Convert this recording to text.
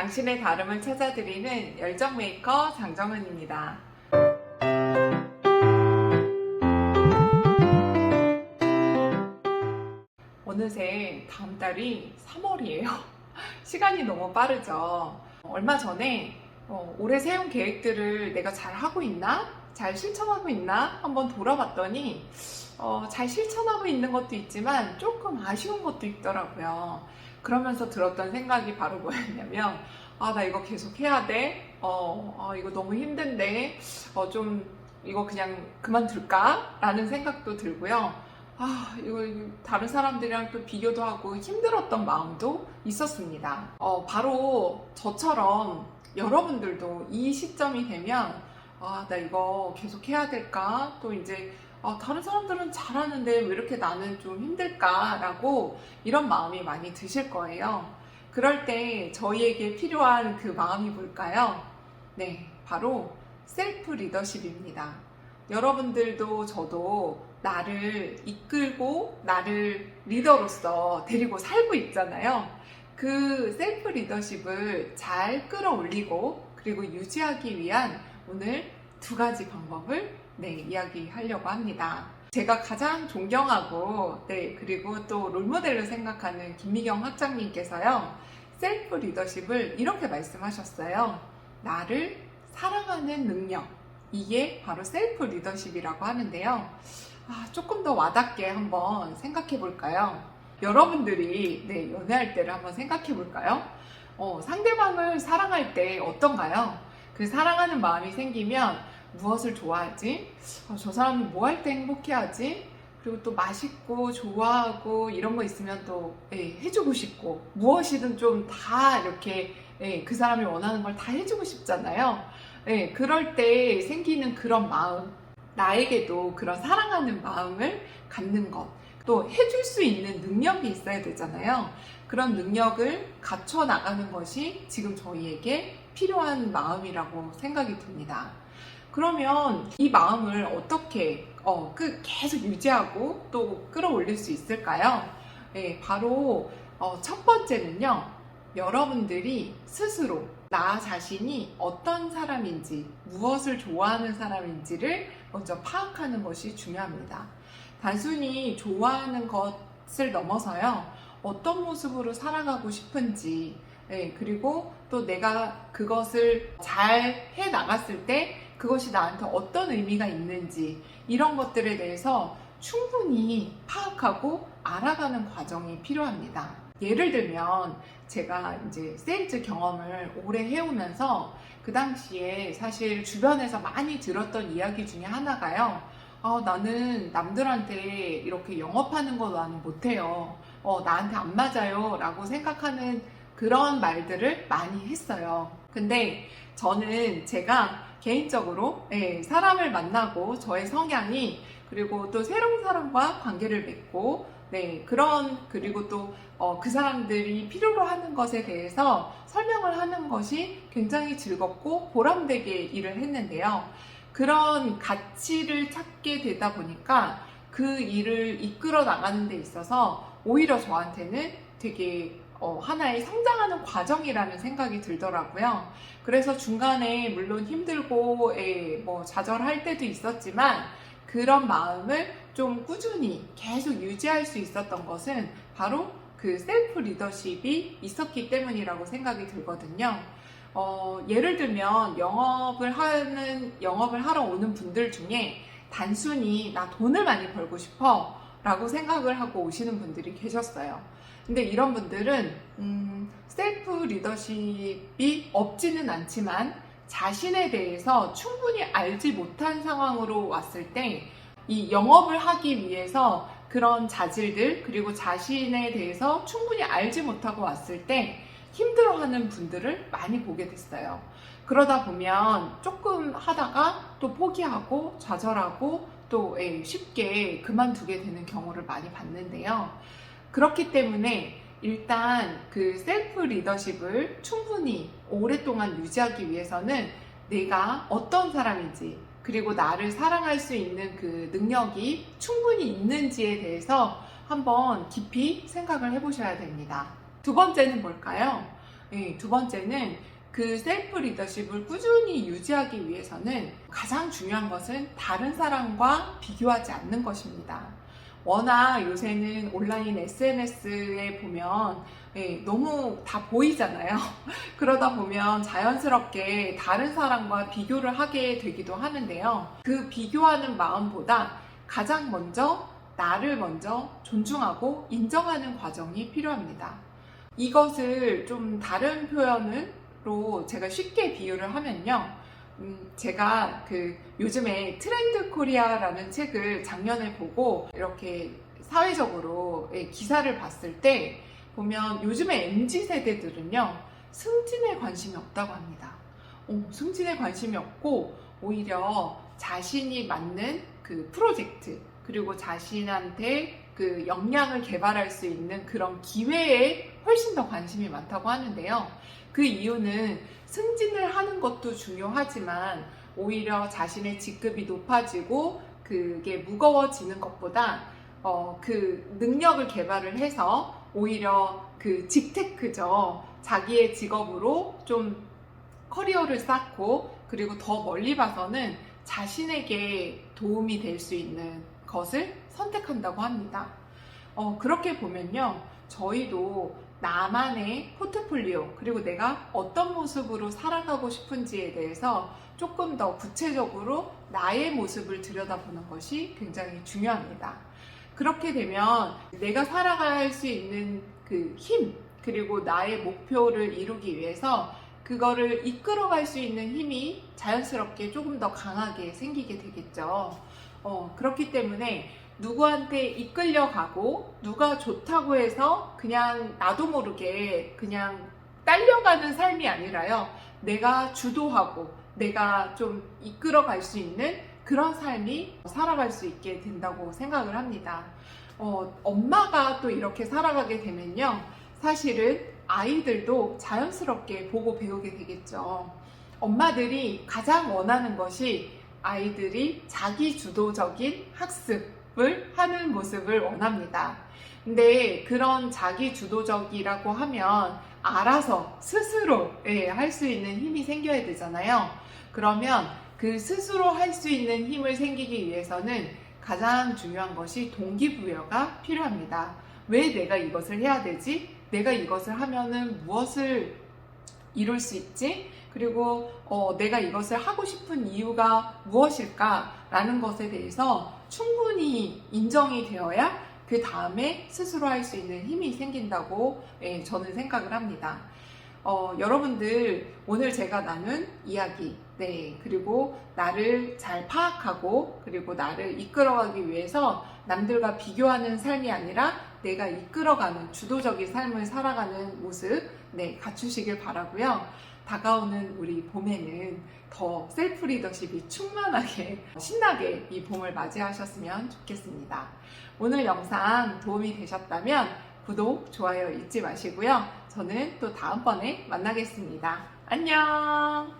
당신의 다름을 찾아드리는 열정 메이커 장정은입니다. 어느새 다음 달이 3월이에요. 시간이 너무 빠르죠. 얼마 전에 어, 올해 세운 계획들을 내가 잘 하고 있나? 잘 실천하고 있나? 한번 돌아봤더니 어, 잘 실천하고 있는 것도 있지만 조금 아쉬운 것도 있더라고요. 그러면서 들었던 생각이 바로 뭐였냐면 아, 나 이거 계속 해야 돼. 어, 아, 이거 너무 힘든데. 어, 좀 이거 그냥 그만둘까? 라는 생각도 들고요. 아, 이거 다른 사람들이랑 또 비교도 하고 힘들었던 마음도 있었습니다. 어, 바로 저처럼 여러분들도 이 시점이 되면 아, 나 이거 계속 해야 될까? 또 이제 아, 다른 사람들은 잘하는데 왜 이렇게 나는 좀 힘들까라고 이런 마음이 많이 드실 거예요. 그럴 때 저희에게 필요한 그 마음이 뭘까요? 네, 바로 셀프 리더십입니다. 여러분들도 저도 나를 이끌고 나를 리더로서 데리고 살고 있잖아요. 그 셀프 리더십을 잘 끌어올리고 그리고 유지하기 위한 오늘 두 가지 방법을 네, 이야기하려고 합니다. 제가 가장 존경하고, 네, 그리고 또 롤모델로 생각하는 김미경 학장님께서요, 셀프 리더십을 이렇게 말씀하셨어요. 나를 사랑하는 능력. 이게 바로 셀프 리더십이라고 하는데요. 아, 조금 더 와닿게 한번 생각해 볼까요? 여러분들이, 네, 연애할 때를 한번 생각해 볼까요? 어, 상대방을 사랑할 때 어떤가요? 그 사랑하는 마음이 생기면 무엇을 좋아하지? 어, 저 사람이 뭐 할 때 행복해하지? 그리고 또 맛있고 좋아하고 이런 거 있으면 또 예, 해주고 싶고 무엇이든 좀 다 이렇게 예, 그 사람이 원하는 걸 다 해주고 싶잖아요. 예, 그럴 때 생기는 그런 마음, 나에게도 그런 사랑하는 마음을 갖는 것, 또 해줄 수 있는 능력이 있어야 되잖아요. 그런 능력을 갖춰 나가는 것이 지금 저희에게 필요한 마음이라고 생각이 듭니다. 그러면 이 마음을 어떻게 어, 그 계속 유지하고 또 끌어올릴 수 있을까요? 네, 바로 어, 첫 번째는요. 여러분들이 스스로 나 자신이 어떤 사람인지, 무엇을 좋아하는 사람인지를 먼저 파악하는 것이 중요합니다. 단순히 좋아하는 것을 넘어서요. 어떤 모습으로 살아가고 싶은지, 네, 그리고 또 내가 그것을 잘 해 나갔을 때 그것이 나한테 어떤 의미가 있는지 이런 것들에 대해서 충분히 파악하고 알아가는 과정이 필요합니다. 예를 들면 제가 이제 세일즈 경험을 오래 해오면서 그 당시에 사실 주변에서 많이 들었던 이야기 중에 하나가요. 아, 나는 남들한테 이렇게 영업하는 거 나는 못해요. 어, 나한테 안 맞아요. 라고 생각하는 그런 말들을 많이 했어요. 근데 저는 제가 개인적으로 예, 사람을 만나고 저의 성향이 그리고 또 새로운 사람과 관계를 맺고 네 그런 그리고 또그 사람들이 필요로 하는 것에 대해서 설명을 하는 것이 굉장히 즐겁고 보람되게 일을 했는데요. 그런 가치를 찾게 되다 보니까 그 일을 이끌어 나가는 데 있어서 오히려 저한테는 되게 어, 하나의 성장하는 과정이라는 생각이 들더라고요. 그래서 중간에 물론 힘들고 예, 뭐 좌절할 때도 있었지만 그런 마음을 좀 꾸준히 계속 유지할 수 있었던 것은 바로 그 셀프 리더십이 있었기 때문이라고 생각이 들거든요. 어, 예를 들면 영업을 하는 영업을 하러 오는 분들 중에 단순히 나 돈을 많이 벌고 싶어 라고 생각을 하고 오시는 분들이 계셨어요. 근데 이런 분들은 음, 셀프 리더십이 없지는 않지만 자신에 대해서 충분히 알지 못한 상황으로 왔을 때 이 영업을 하기 위해서 그런 자질들 그리고 자신에 대해서 충분히 알지 못하고 왔을 때 힘들어하는 분들을 많이 보게 됐어요. 그러다 보면 조금 하다가 또 포기하고 좌절하고 또 예, 쉽게 그만두게 되는 경우를 많이 봤는데요. 그렇기 때문에 일단 그 셀프 리더십을 충분히 오랫동안 유지하기 위해서는 내가 어떤 사람인지 그리고 나를 사랑할 수 있는 그 능력이 충분히 있는지에 대해서 한번 깊이 생각을 해보셔야 됩니다. 두 번째는 뭘까요? 예, 두 번째는 그 셀프 리더십을 꾸준히 유지하기 위해서는 가장 중요한 것은 다른 사람과 비교하지 않는 것입니다. 워낙 요새는 온라인 SNS에 보면 예, 너무 다 보이잖아요. 그러다 보면 자연스럽게 다른 사람과 비교를 하게 되기도 하는데요. 그 비교하는 마음보다 가장 먼저 나를 먼저 존중하고 인정하는 과정이 필요합니다. 이것을 좀 다른 표현으 로 제가 쉽게 비유를 하면요. 음, 제가 그 요즘에 트렌드 코리아라는 책을 작년에 보고 이렇게 사회적으로 예, 기사를 봤을 때 보면 요즘에 MZ 세대들은요 승진에 관심이 없다고 합니다. 어, 승진에 관심이 없고 오히려 자신이 맞는 그 프로젝트 그리고 자신한테 그 역량을 개발할 수 있는 그런 기회에 훨씬 더 관심이 많다고 하는데요. 그 이유는 승진을 하는 것도 중요하지만 오히려 자신의 직급이 높아지고 그게 무거워지는 것보다 어, 그 능력을 개발을 해서 오히려 그 직테크죠. 자기의 직업으로 좀 커리어를 쌓고 그리고 더 멀리 봐서는 자신에게 도움이 될 수 있는 것을 선택한다고 합니다. 어, 그렇게 보면요. 저희도 나만의 포트폴리오 그리고 내가 어떤 모습으로 살아가고 싶은지에 대해서 조금 더 구체적으로 나의 모습을 들여다보는 것이 굉장히 중요합니다. 그렇게 되면 내가 살아갈 수 있는 그 힘, 그리고 나의 목표를 이루기 위해서 그거를 이끌어갈 수 있는 힘이 자연스럽게 조금 더 강하게 생기게 되겠죠. 어, 그렇기 때문에 누구한테 이끌려가고 누가 좋다고 해서 그냥 나도 모르게 그냥 딸려가는 삶이 아니라요. 내가 주도하고 내가 좀 이끌어갈 수 있는 그런 삶이 살아갈 수 있게 된다고 생각을 합니다. 어, 엄마가 또 이렇게 살아가게 되면요. 사실은 아이들도 자연스럽게 보고 배우게 되겠죠. 엄마들이 가장 원하는 것이 아이들이 자기 주도적인 학 습을 하는 모습을 원합니다. 근데 그런 자기 주도적이라고 하면 알아서 스스로 예, 할 수 있는 힘이 생겨야 되잖아요. 그러면 그 스스로 할 수 있는 힘을 생기기 위해서는 가장 중요한 것이 동기부여가 필요합니다. 왜 내가 이것을 해야 되지? 내가 이것을 하면은 무엇을 이룰 수 있지? 그리고 어, 내가 이것을 하고 싶은 이유가 무엇일까라는 것에 대해서 충분히 인정이 되어야 그 다음에 스스로 할 수 있는 힘이 생긴다고 예, 저는 생각을 합니다. 어, 여러분들 오늘 제가 나눈 이야기, 네 그리고 나를 잘 파악하고 그리고 나를 이끌어가기 위해서 남들과 비교하는 삶이 아니라 내가 이끌어가는 주도적인 삶을 살아가는 모습, 네 갖추시길 바라고요. 다가오는 우리 봄에는 더 셀프 리더십이 충만하게 신나게 이 봄을 맞이하셨으면 좋겠습니다. 오늘 영상 도움이 되셨다면 구독, 좋아요 잊지 마시고요. 저는 또 다음번에 만나겠습니다. 안녕!